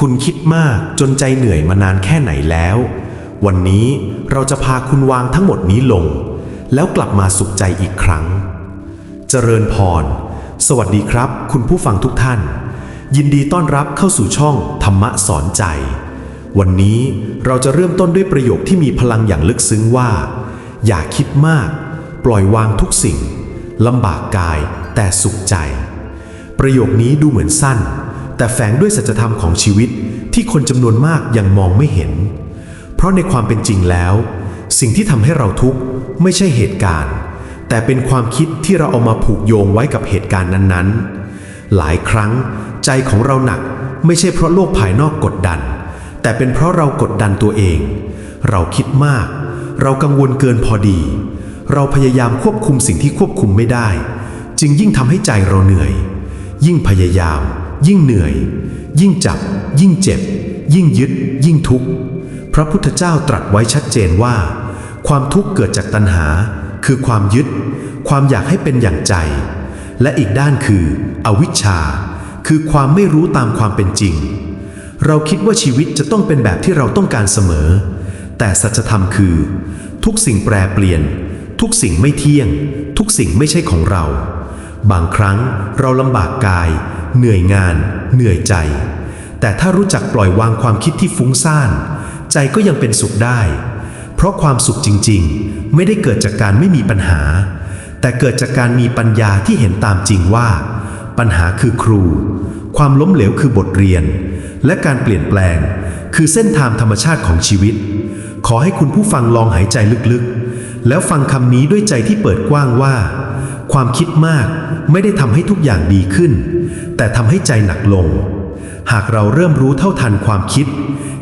คุณคิดมากจนใจเหนื่อยมานานแค่ไหนแล้ว วันนี้เราจะพาคุณวางทั้งหมดนี้ลง แล้วกลับมาสุขใจอีกครั้ง เจริญพร สวัสดีครับ คุณผู้ฟังทุกท่าน ยินดีต้อนรับเข้าสู่ช่องธรรมะสอนใจ วันนี้เราจะเริ่มต้นด้วยประโยคที่มีพลังอย่างลึกซึ้งว่า อย่าคิดมาก ปล่อยวางทุกสิ่งลำบากกายแต่สุขใจ ประโยคนี้ดูเหมือนสั้น แต่แฝงด้วยสัจธรรมของชีวิตที่คนจำนวนมากยังมองไม่เห็น เพราะในความเป็นจริงแล้ว สิ่งที่ทำให้เราทุกข์ไม่ใช่เหตุการณ์ แต่เป็นความคิดที่เราเอามาผูกโยงไว้กับเหตุการณ์นั้นๆ หลายครั้งใจของเราหนักไม่ใช่เพราะโลกภายนอกกดดัน แต่เป็นเพราะเรากดดันตัวเอง เราคิดมาก เรากังวลเกินพอดี เราพยายามควบคุมสิ่งที่ควบคุมไม่ได้ จึงยิ่งทำให้ใจเราเหนื่อย ยิ่งพยายาม ยิ่งเหนื่อย ยิ่งจับ ยิ่งเจ็บ ยิ่งยึด ยิ่งทุกข์ พระพุทธเจ้าตรัสไว้ชัดเจนว่า ความทุกข์เกิดจากตัณหา คือความยึด ความอยากให้เป็นอย่างใจ และอีกด้านคือ อวิชชา คือความไม่รู้ตามความเป็นจริง เราคิดว่าชีวิตจะต้องเป็นแบบที่เราต้องการเสมอ แต่สัจธรรมคือ ทุกสิ่งแปรเปลี่ยน ทุกสิ่งไม่เที่ยง ทุกสิ่งไม่ใช่ของเรา บางครั้งเราลำบากกาย เหนื่อยงาน เหนื่อยใจ แต่ถ้ารู้จักปล่อยวางความคิดที่ฟุ้งซ่าน ใจก็ยังเป็นสุขได้ เพราะความสุขจริงๆ ไม่ได้เกิดจากการไม่มีปัญหา แต่เกิดจากการมีปัญญาที่เห็นตามจริงว่า ปัญหาคือครู ความล้มเหลวคือบทเรียน และการเปลี่ยนแปลง คือเส้นทางธรรมชาติของชีวิต ขอให้คุณผู้ฟังลองหายใจลึกๆ แล้วฟังคำนี้ด้วยใจที่เปิดกว้างว่า ความคิดมากไม่ได้ทำให้ทุกอย่างดีขึ้น แต่ทำให้ใจหนักลง หากเราเริ่มรู้เท่าทันความคิด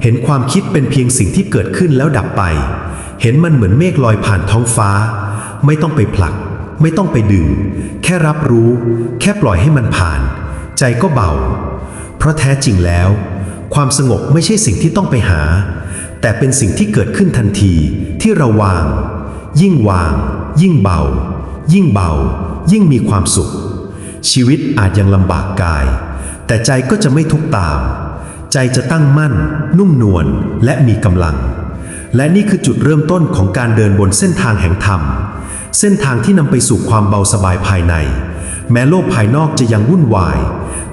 เห็นความคิดเป็นเพียงสิ่งที่เกิดขึ้นแล้วดับไป เห็นมันเหมือนเมฆลอยผ่านท้องฟ้า ไม่ต้องไปผลัก ไม่ต้องไปดึง แค่รับรู้ แค่ปล่อยให้มันผ่าน ใจก็เบา เพราะแท้จริงแล้ว ความสงบไม่ใช่สิ่งที่ต้องไปหา แต่เป็นสิ่งที่เกิดขึ้นทันทีที่เราวาง ยิ่งวาง ยิ่งเบา ยิ่งเบา ยิ่งมีความสุข ชีวิตอาจยังลำบากกาย แต่ใจก็จะไม่ทุกตาม ใจจะตั้งมั่น นุ่มนวลและมีกำลัง และนี่คือจุดเริ่มต้นของการเดินบนเส้นทางแห่งธรรม เส้นทางที่นำไปสู่ความเบาสบายภายใน แม้โลกภายนอกจะยังวุ่นวาย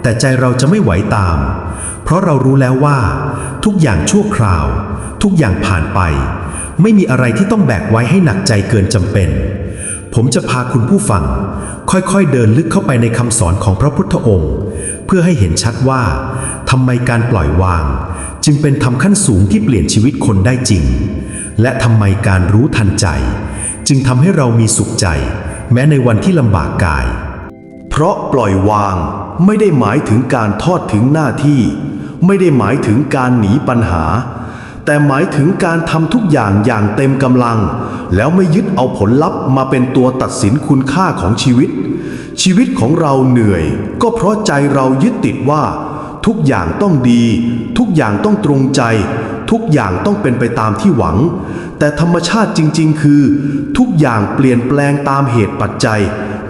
แต่ใจเราจะไม่ไหวตาม เพราะเรารู้แล้วว่า ทุกอย่างชั่วคราว ทุกอย่างผ่านไป ไม่มีอะไรที่ต้องแบกไว้ให้หนักใจเกินจำเป็น ผมจะพาคุณผู้ฟัง ค่อยๆเดินลึกเข้าไปในคำสอนของพระพุทธองค์ เพื่อให้เห็นชัดว่าทำไมการปล่อยวาง จึงเป็นธรรมขั้นสูงที่เปลี่ยนชีวิตคนได้จริง และทำไมการรู้ทันใจ จึงทำให้เรามีสุขใจ แม้ในวันที่ลำบากกาย เพราะปล่อยวางไม่ได้หมายถึงการทอดถึงหน้าที่ ไม่ได้หมายถึงการหนีปัญหา แต่หมายถึงการทำทุกอย่างอย่างเต็มกำลัง แล้วไม่ยึดเอาผลลัพธ์มาเป็นตัวตัดสินคุณค่าของชีวิต ชีวิตของเราเหนื่อย ก็เพราะใจเรายึดติดว่า ทุกอย่างต้องดี ทุกอย่างต้องตรงใจ ทุกอย่างต้องเป็นไปตามที่หวัง แต่ธรรมชาติจริง ๆ คือ ทุกอย่างเปลี่ยนแปลงตามเหตุปัจจัย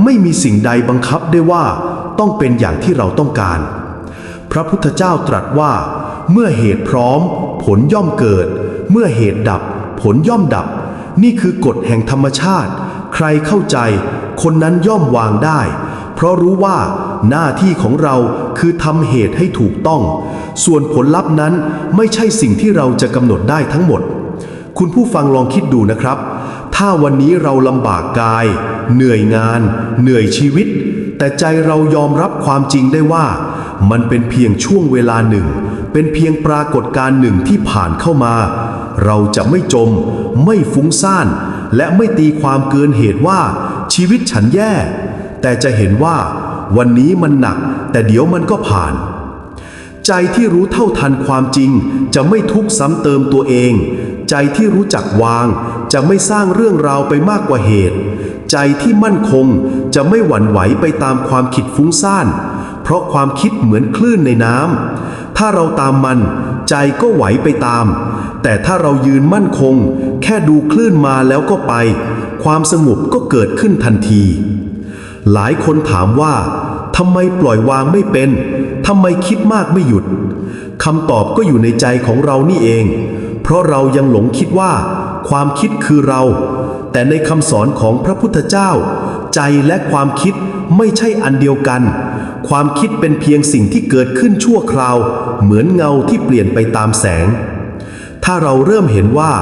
ไม่มีสิ่งใดบังคับได้ว่า ต้องเป็นอย่างที่เราต้องการ พระพุทธเจ้าตรัสว่า เมื่อเหตุพร้อม ผลย่อมเกิด เมื่อเหตุดับ ผลย่อมดับ นี่คือกฎแห่งธรรมชาติ ใครเข้าใจ คนนั้นย่อมวางได้ เพราะรู้ว่าหน้าที่ของเราคือทำเหตุให้ถูกต้อง ส่วนผลลัพธ์นั้นไม่ใช่สิ่งที่เราจะกำหนดได้ทั้งหมด คุณผู้ฟังลองคิดดูนะครับ ถ้าวันนี้เราลำบากกาย เหนื่อยงาน เหนื่อยชีวิต แต่ใจเรายอมรับความจริงได้ว่า มันเป็นเพียงช่วงเวลาหนึ่ง เป็นเพียงปรากฏการณ์หนึ่งที่ผ่านเข้ามา เราจะไม่จม ไม่ฟุ้งซ่าน และไม่ตีความเกินเหตุว่าชีวิตฉันแย่ แต่จะเห็นว่า วันนี้มันหนัก แต่เดี๋ยวมันก็ผ่าน ใจที่รู้เท่าทันความจริง จะไม่ทุกข์ซ้ำเติมตัวเอง ใจที่รู้จักวาง จะไม่สร้างเรื่องราวไปมากกว่าเหตุ ใจที่มั่นคงจะไม่หวั่นไหวไปตามความคิดฟุ้งซ่าน เพราะความคิดเหมือนคลื่นในน้ำ ถ้าเราตามมัน ใจก็ไหวไปตาม แต่ถ้าเรายืนมั่นคง แค่ดูคลื่นมาแล้วก็ไป ความสงบก็เกิดขึ้นทันที หลายคนถามว่าทำไมปล่อยวางไม่เป็นทำไมคิดมากไม่หยุดคำตอบก็อยู่ในใจของเรานี่เอง เพราะเรายังหลงคิดว่า ความคิดคือเรา แต่ในคำสอนของพระพุทธเจ้า ใจและความคิดไม่ใช่อันเดียวกัน ความคิดเป็นเพียงสิ่งที่เกิดขึ้นชั่วคราว เหมือนเงาที่เปลี่ยนไปตามแสง ถ้าเราเริ่มเห็นว่า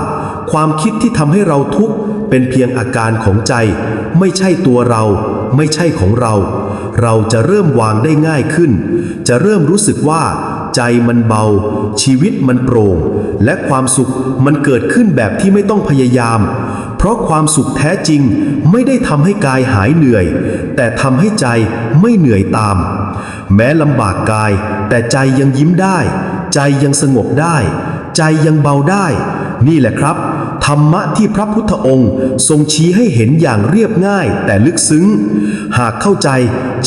ความคิดที่ทำให้เราทุกข์เป็นเพียงอาการของใจ ไม่ใช่ตัวเรา ไม่ใช่ของเรา เราจะเริ่มวางได้ง่ายขึ้น จะเริ่มรู้สึกว่า ใจมันเบา ชีวิตมันโปร่ง และความสุขมันเกิดขึ้นแบบที่ไม่ต้องพยายาม เพราะความสุขแท้จริงไม่ได้ทำให้กายหายเหนื่อย แต่ทำให้ใจไม่เหนื่อยตาม แม้ลำบากกาย แต่ใจยังยิ้มได้ ใจยังสงบได้ ใจยังเบาได้ นี่แหละครับ ธรรมะที่พระพุทธองค์ทรงชี้ให้เห็นอย่างเรียบง่ายแต่ลึกซึ้ง หากเข้าใจ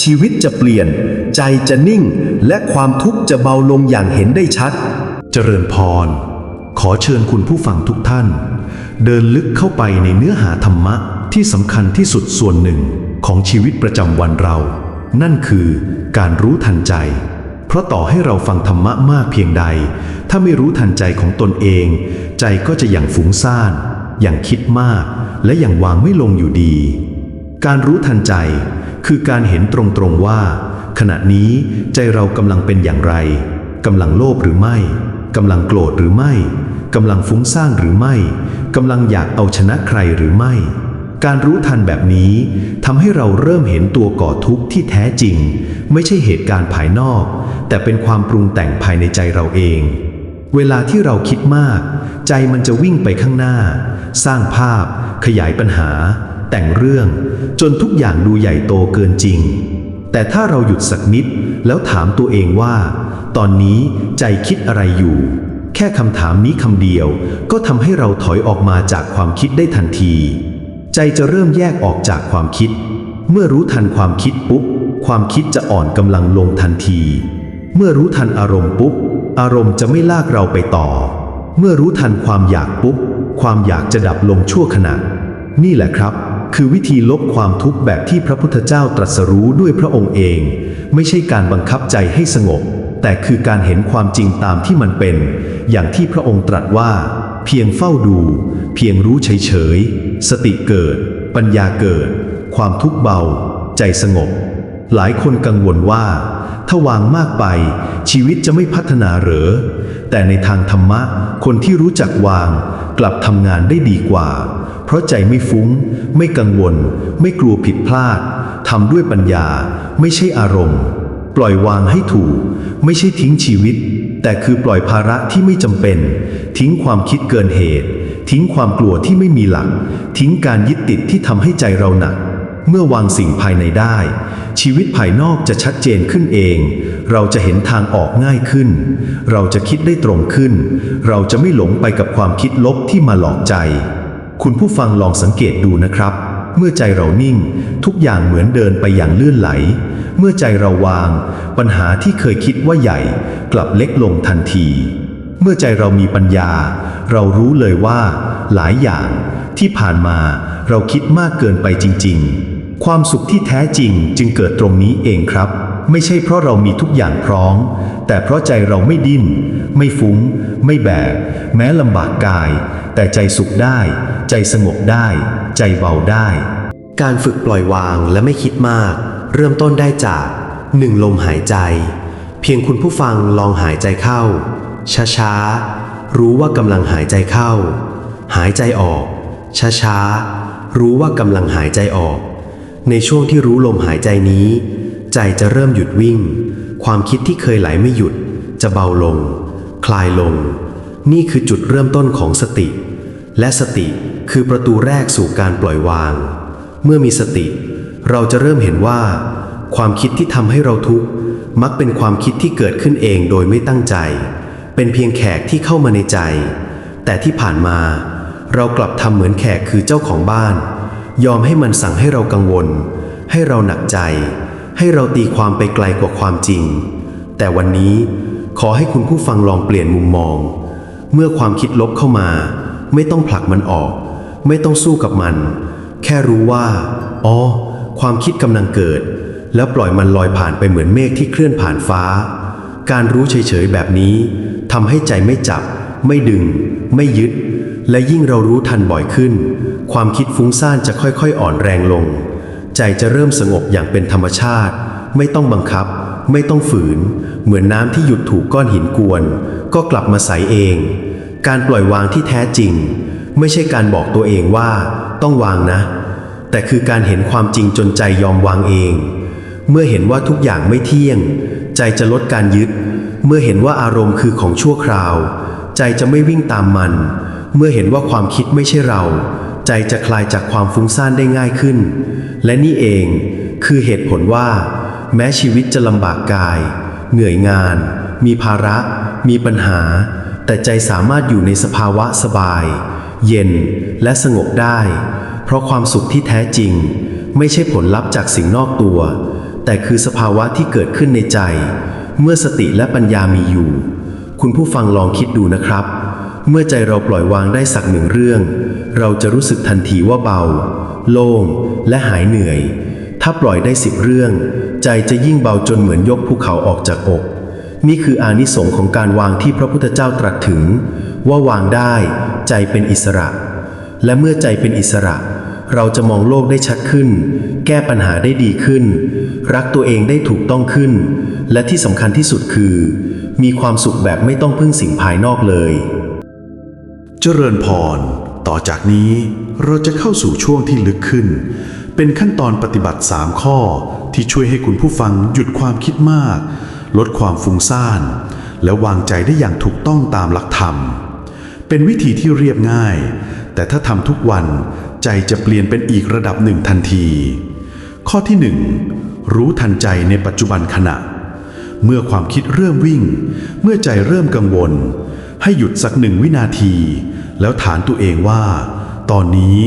ชีวิตจะเปลี่ยน ใจจะนิ่ง และความทุกข์จะเบาลงอย่างเห็นได้ชัด เจริญพร ขอเชิญคุณผู้ฟังทุกท่าน เดินลึกเข้าไปในเนื้อหาธรรมะที่สำคัญที่สุดส่วนหนึ่ง ของชีวิตประจำวันเรา นั่นคือการรู้ทันใจ เพราะต่อให้เราฟังธรรมะมากเพียงใด ถ้าไม่รู้ทันใจของตนเอง ใจก็จะอย่างฟุ้งซ่าน อย่างคิดมาก และอย่างวางไม่ลงอยู่ดี การรู้ทันใจคือการเห็นตรงๆว่า ขณะนี้ใจเรากำลังเป็นอย่างไรกำลังโลภหรือไม่กำลังโกรธหรือไม่กำลังฟุ้งซ่านหรือไม่กำลังอยากเอาชนะใครหรือไม่ การรู้ทันแบบนี้ทำให้เราเริ่มเห็นตัวก่อทุกข์ที่แท้จริง ไม่ใช่เหตุการณ์ภายนอก แต่เป็นความปรุงแต่งภายในใจเราเอง เวลาที่เราคิดมาก ใจมันจะวิ่งไปข้างหน้า สร้างภาพ ขยายปัญหา แต่งเรื่อง จนทุกอย่างดูใหญ่โตเกินจริง แต่ถ้าเราหยุดสักนิด แล้วถามตัวเองว่า ตอนนี้ใจคิดอะไรอยู่แค่คำถามนี้คำเดียวก็ทำให้เราถอยออกมาจากความคิดได้ทันที ใจจะเริ่มแยกออกจากความคิด เมื่อรู้ทันความคิดปุ๊บ ความคิดจะอ่อนกำลังลงทันที เมื่อรู้ทันอารมณ์ปุ๊บ อารมณ์จะไม่ลากเราไปต่อ เมื่อรู้ทันความอยากปุ๊บ ความอยากจะดับลงชั่วขณะ นี่แหละครับ คือวิธีลบความทุกข์แบบที่พระพุทธเจ้าตรัสรู้ด้วยพระองค์เอง ไม่ใช่การบังคับใจให้สงบ แต่คือการเห็นความจริงตามที่มันเป็น อย่างที่พระองค์ตรัสว่า เพียงเฝ้าดู เพียงรู้เฉยๆ สติเกิด ปัญญาเกิด ความทุกข์เบา ใจสงบ หลายคนกังวลว่า ถ้าวางมากไป ชีวิตจะไม่พัฒนาเหรอ แต่ในทางธรรมะ คนที่รู้จักวาง กลับทำงานได้ดีกว่า เพราะใจไม่ฟุ้ง ไม่กังวล ไม่กลัวผิดพลาดทำด้วยปัญญา ไม่ใช่อารมณ์ ปล่อยวางให้ถูก ไม่ใช่ทิ้งชีวิต แต่คือปล่อยภาระที่ไม่จำเป็น ทิ้งความคิดเกินเหตุ ทิ้งความกลัวที่ไม่มีหลัก ทิ้งการยึดติดที่ทำให้ใจเราหนัก เมื่อวางสิ่งภายในได้ ชีวิตภายนอกจะชัดเจนขึ้นเอง เราจะเห็นทางออกง่ายขึ้น เราจะคิดได้ตรงขึ้น เราจะไม่หลงไปกับความคิดลบที่มาหลอกใจ คุณผู้ฟังลองสังเกตดูนะครับ เมื่อใจเรานิ่ง ทุกอย่างเหมือนเดินไปอย่างลื่นไหล เมื่อใจเราวาง ปัญหาที่เคยคิดว่าใหญ่ กลับเล็กลงทันที เมื่อใจเรามีปัญญา เรารู้เลยว่า หลายอย่างที่ผ่านมาเราคิดมากเกินไปจริง ๆ ความสุขที่แท้จริงจึงเกิดตรงนี้เองครับ ไม่ใช่เพราะเรามีทุกอย่างพร้อม แต่เพราะใจเราไม่ดิ้น ไม่ฟุ้ง ไม่แบก แม้ลำบากกาย แต่ใจสุขได้ ใจสงบได้ ใจเบาได้ การฝึกปล่อยวางและไม่คิดมาก เริ่มต้นได้จากหนึ่งลมหายใจ เพียงคุณผู้ฟังลองหายใจเข้า ช้าๆ รู้ว่ากำลังหายใจเข้า หายใจออก ช้าๆ รู้ว่ากำลังหายใจออก ในช่วงที่รู้ลมหายใจนี้ ใจจะเริ่มหยุดวิ่ง ความคิดที่เคยไหลไม่หยุด จะเบาลง คลายลง นี่คือจุดเริ่มต้นของสติ และสติคือประตูแรกสู่การปล่อยวาง เมื่อมีสติ เราจะเริ่มเห็นว่า ความคิดที่ทำให้เราทุกข์มักเป็นความคิดที่เกิดขึ้นเองโดยไม่ตั้งใจ เป็นเพียงแขกที่เข้ามาในใจ แต่ที่ผ่านมา เรากลับทำเหมือนแขกคือเจ้าของบ้าน ยอมให้มันสั่งให้เรากังวล ให้เราหนักใจ ให้เราตีความไปไกลกว่าความจริง แต่วันนี้ขอให้คุณผู้ฟังลองเปลี่ยนมุมมอง เมื่อความคิดลบเข้ามา ไม่ต้องผลักมันออก ไม่ต้องสู้กับมัน แค่รู้ว่า อ๋อ ความคิดกำลังเกิด แล้วปล่อยมันลอยผ่านไปเหมือนเมฆที่เคลื่อนผ่านฟ้า การรู้เฉยๆแบบนี้ ทำให้ใจไม่จับ ไม่ดึง ไม่ยึด และยิ่งเรารู้ทันบ่อยขึ้น ความคิดฟุ้งซ่านจะค่อยๆ อ่อนแรงลง ใจจะเริ่มสงบอย่างเป็นธรรมชาติ ไม่ต้องบังคับ ไม่ต้องฝืน เหมือนน้ำที่หยุดถูกก้อนหินกวน ก็กลับมาใสเอง การปล่อยวางที่แท้จริง ไม่ใช่การบอกตัวเองว่า ต้องวางนะ แต่คือการเห็นความจริงจนใจยอมวางเอง เมื่อเห็นว่าทุกอย่างไม่เที่ยง ใจจะลดการยึด เมื่อเห็นว่าอารมณ์คือของชั่วคราว ใจจะไม่วิ่งตามมัน เมื่อเห็นว่าความคิดไม่ใช่เรา ใจจะคลายจากความฟุ้งซ่านได้ง่ายขึ้น และนี่เองคือเหตุผลว่า แม้ชีวิตจะลำบากกาย เหนื่อยงาน มีภาระ มีปัญหา แต่ใจสามารถอยู่ในสภาวะสบาย เย็นและสงบได้ เพราะความสุขที่แท้จริง ไม่ใช่ผลลัพธ์จากสิ่งนอกตัว แต่คือสภาวะที่เกิดขึ้นในใจ เมื่อสติและปัญญามีอยู่ คุณผู้ฟังลองคิดดูนะครับ เมื่อใจเราปล่อยวางได้สักหนึ่งเรื่อง เราจะรู้สึกทันทีว่าเบา โล่งและหายเหนื่อย ถ้าปล่อยได้สิบเรื่อง ใจจะยิ่งเบาจนเหมือนยกภูเขาออกจากอก นี่คืออานิสงส์ของการวางที่พระพุทธเจ้าตรัสถึง ว่าวางได้ ใจเป็นอิสระ และเมื่อใจเป็นอิสระเราจะมองโลกได้ชัดขึ้น แก้ปัญหาได้ดีขึ้น รักตัวเองได้ถูกต้องขึ้น และที่สำคัญที่สุดคือ มีความสุขแบบไม่ต้องพึ่งสิ่งภายนอกเลย เจริญพร ต่อจากนี้เราจะเข้าสู่ช่วงที่ลึกขึ้น เป็นขั้นตอนปฏิบัติ 3 ข้อที่ช่วยให้คุณผู้ฟังหยุดความคิดมาก ลดความฟุ้งซ่าน และวางใจได้อย่างถูกต้องตามหลักธรรม เป็นวิธีที่เรียบง่าย แต่ถ้าทำทุกวันใจจะเปลี่ยนเป็นอีกระดับหนึ่งทันที ข้อที่ 1 รู้ทันใจในปัจจุบันขณะ เมื่อความคิดเริ่มวิ่ง เมื่อใจเริ่มกังวล ให้หยุดสักหนึ่งวินาที แล้วถามตัวเองว่า ตอนนี้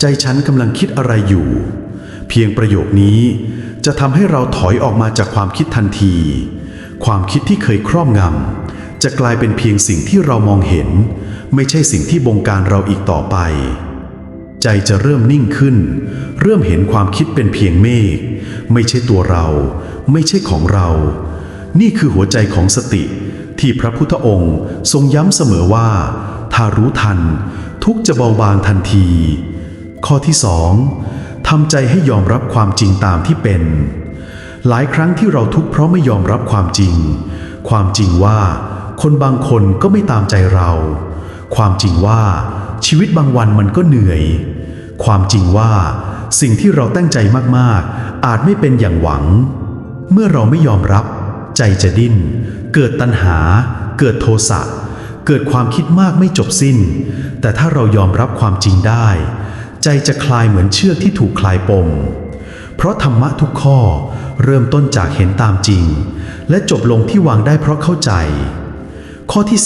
ใจฉันกำลังคิดอะไรอยู่ เพียงประโยคนี้จะทำให้เราถอยออกมาจากความคิดทันที ความคิดที่เคยครอบงำจะกลายเป็นเพียงสิ่งที่เรามองเห็น ไม่ใช่สิ่งที่บงการเราอีกต่อไป ใจจะเริ่มนิ่งขึ้น เริ่มเห็นความคิดเป็นเพียงเมฆไม่ใช่ตัวเรา ไม่ใช่ของเรา นี่คือหัวใจของสติ ที่พระพุทธองค์ทรงย้ำเสมอว่า ถ้ารู้ทัน ทุกจะเบาบางทันที ข้อที่สองทำใจให้ยอมรับความจริงตามที่เป็น หลายครั้งที่เราทุกข์เพราะไม่ยอมรับความจริง ความจริงว่าคนบางคนก็ไม่ตามใจเรา ความจริงว่าชีวิตบางวันมันก็เหนื่อย ความจริงว่าสิ่งที่เราตั้งใจมากๆ อาจไม่เป็นอย่างหวัง เมื่อเราไม่ยอมรับ ใจจะดิ้น เกิดตัณหา เกิดโทสะ เกิดความคิดมากไม่จบสิ้น แต่ถ้าเรายอมรับความจริงได้ ใจจะคลายเหมือนเชือกที่ถูกคลายปม เพราะธรรมะทุกข้อเริ่มต้นจากเห็นตามจริง และจบลงที่วางได้เพราะเข้าใจ ข้อที่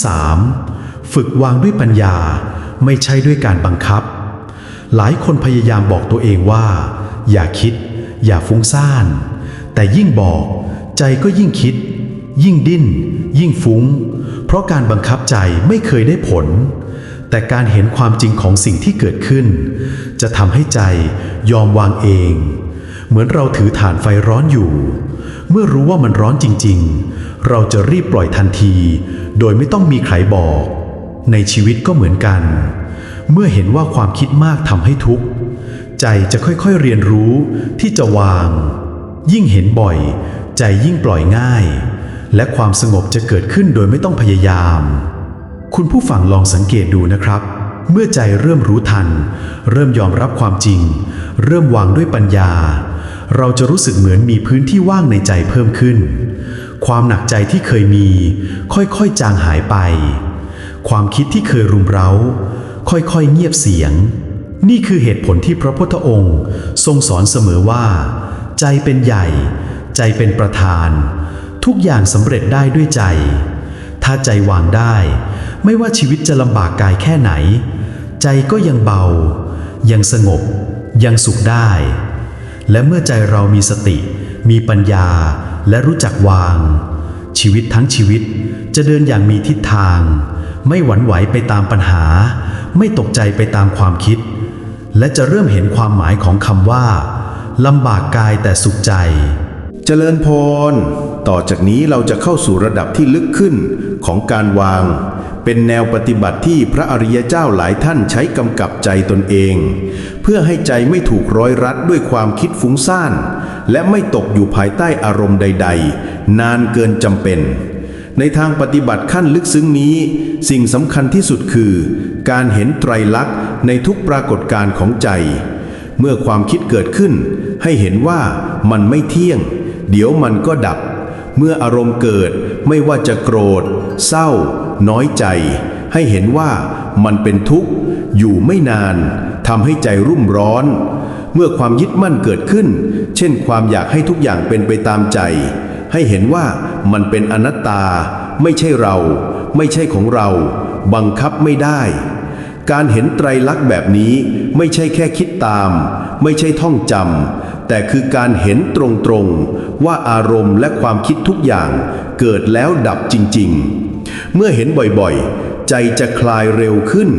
3ฝึกวางด้วยปัญญาไม่ใช่ด้วยการบังคับ หลายคนพยายามบอกตัวเองว่า อย่าคิด อย่าฟุ้งซ่าน แต่ยิ่งบอก ใจก็ยิ่งคิด ยิ่งดิ้น ยิ่งฟุ้ง เพราะการบังคับใจไม่เคยได้ผล แต่การเห็นความจริงของสิ่งที่เกิดขึ้น จะทำให้ใจยอมวางเอง เหมือนเราถือฐานไฟร้อนอยู่ เมื่อรู้ว่ามันร้อนจริง ๆ เราจะรีบปล่อยทันที โดยไม่ต้องมีใครบอก ในชีวิตก็เหมือนกัน เมื่อเห็นว่าความคิดมากทำให้ทุกข์ ใจจะค่อยๆเรียนรู้ที่จะวาง ยิ่งเห็นบ่อย ใจยิ่งปล่อยง่าย และความสงบจะเกิดขึ้นโดยไม่ต้องพยายาม คุณผู้ฟังลองสังเกตดูนะครับ เมื่อใจเริ่มรู้ทัน เริ่มยอมรับความจริง เริ่มวางด้วยปัญญา เราจะรู้สึกเหมือนมีพื้นที่ว่างในใจเพิ่มขึ้น ความหนักใจที่เคยมี ค่อยๆจางหายไป ความคิดที่เคยรุมเร้า ค่อยๆเงียบเสียงนี่คือเหตุผลที่พระพุทธองค์ ทรงสอนเสมอว่า ใจเป็นใหญ่ ใจเป็นประธาน ทุกอย่างสำเร็จได้ด้วยใจ ถ้าใจวางได้ ไม่ว่าชีวิตจะลำบากกายแค่ไหน ใจก็ยังเบา ยังสงบ ยังสุขได้ และเมื่อใจเรามีสติ มีปัญญาและรู้จักวาง ชีวิตทั้งชีวิตจะเดินอย่างมีทิศทาง ไม่หวั่นไหวไปตามปัญหา ไม่ตกใจไปตามความคิด และจะเริ่มเห็นความหมายของคำว่าลำบากกายแต่สุขใจ จริญพร ต่อจากนี้เราจะเข้าสู่ระดับที่ลึกขึ้นของการวาง เป็นแนวปฏิบัติที่พระอริยเจ้าหลายท่านใช้กำกับใจตนเอง เพื่อให้ใจไม่ถูกร้อยรัดด้วยความคิดฟุ้งซ่าน และไม่ตกอยู่ภายใต้อารมณ์ใด ๆ นานเกินจำเป็น ในทางปฏิบัติขั้นลึกซึ้งนี้ สิ่งสำคัญที่สุดคือ การเห็นไตรลักษณ์ในทุกปรากฏการณ์ของใจ เมื่อความคิดเกิดขึ้น ให้เห็นว่ามันไม่เที่ยง เดี๋ยวมันก็ดับ เมื่ออารมณ์เกิดไม่ว่าจะโกรธ เศร้า น้อยใจ ให้เห็นว่ามันเป็นทุกข์ อยู่ไม่นานทำให้ใจรุ่มร้อน เมื่อความยึดมั่นเกิดขึ้น เช่นความอยากให้ทุกอย่างเป็นไปตามใจ ให้เห็นว่ามันเป็นอนัตตา ไม่ใช่เรา ไม่ใช่ของเรา บังคับไม่ได้ การเห็นไตรลักษณ์แบบนี้ไม่ใช่แค่คิดตาม ไม่ใช่ท่องจำแต่คือการเห็นตรงๆ ว่าอารมณ์และความคิดทุกอย่างเกิดแล้วดับจริงๆ เมื่อเห็นบ่อยๆ ใจจะคลายเร็วขึ้น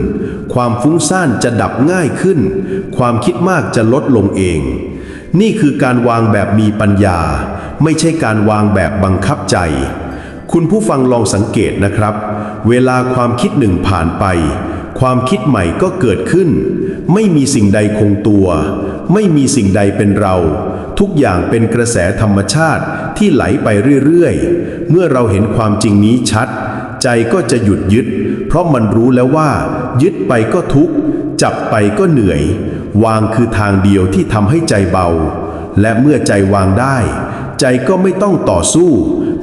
ความฟุ้งซ่านจะดับง่ายขึ้น ความคิดมากจะลดลงเอง นี่คือการวางแบบมีปัญญา ไม่ใช่การวางแบบบังคับใจ คุณผู้ฟังลองสังเกตนะครับ เวลาความคิดหนึ่งผ่านไป ความคิดใหม่ก็เกิดขึ้น ไม่มีสิ่งใดคงตัว ไม่มีสิ่งใดเป็นเรา ทุกอย่างเป็นกระแสธรรมชาติที่ไหลไปเรื่อยๆ เมื่อเราเห็นความจริงนี้ชัด ใจก็จะหยุดยึด เพราะมันรู้แล้วว่า ยึดไปก็ทุกข์ จับไปก็เหนื่อย วางคือทางเดียวที่ทำให้ใจเบา และเมื่อใจวางได้ ใจก็ไม่ต้องต่อสู้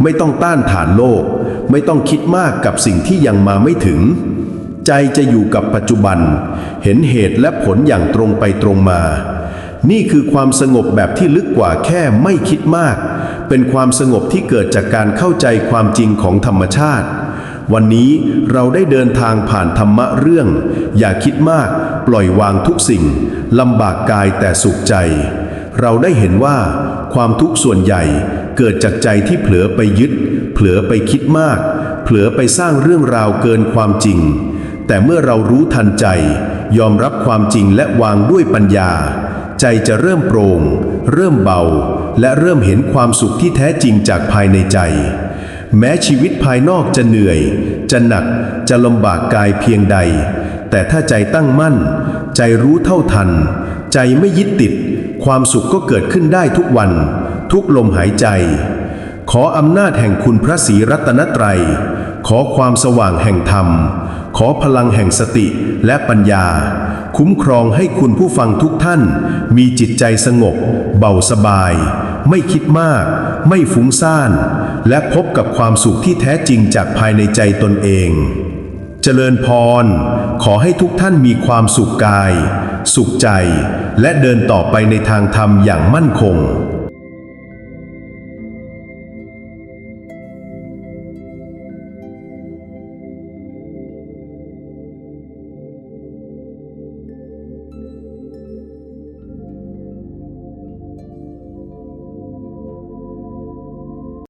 ไม่ต้องต้านทานโลก ไม่ต้องคิดมากกับสิ่งที่ยังมาไม่ถึง ใจจะอยู่กับปัจจุบัน เห็นเหตุและผลอย่างตรงไปตรงมา นี่คือความสงบแบบที่ลึกกว่าแค่ไม่คิดมาก เป็นความสงบที่เกิดจากการเข้าใจความจริงของธรรมชาติ วันนี้เราได้เดินทางผ่านธรรมะเรื่อง อย่าคิดมาก ปล่อยวางทุกสิ่งลำบากกายแต่สุขใจ เราได้เห็นว่า ความทุกข์ส่วนใหญ่เกิดจากใจที่เผลอไปยึด เผลอไปคิดมาก เผลอไปสร้างเรื่องราวเกินความจริง แต่เมื่อเรารู้ทันใจ ยอมรับความจริงและวางด้วยปัญญา ใจจะเริ่มโปร่ง เริ่มเบา และเริ่มเห็นความสุขที่แท้จริงจากภายในใจ แม้ชีวิตภายนอกจะเหนื่อย จะหนักจะลำบากกายเพียงใด แต่ถ้าใจตั้งมั่น ใจรู้เท่าทัน ใจไม่ยึดติด ความสุขก็เกิดขึ้นได้ทุกวัน ทุกลมหายใจ ขออำนาจแห่งคุณพระศรีรัตนตรัย ขอความสว่างแห่งธรรม ขอพลังแห่งสติและปัญญา คุ้มครองให้คุณผู้ฟังทุกท่าน มีจิตใจสงบ เบาสบาย ไม่คิดมาก ไม่ฟุ้งซ่าน และพบกับความสุขที่แท้จริงจากภายในใจตนเอง เจริญพร ขอให้ทุกท่านมีความสุขกาย สุขใจ และเดินต่อไปในทางธรรมอย่างมั่นคง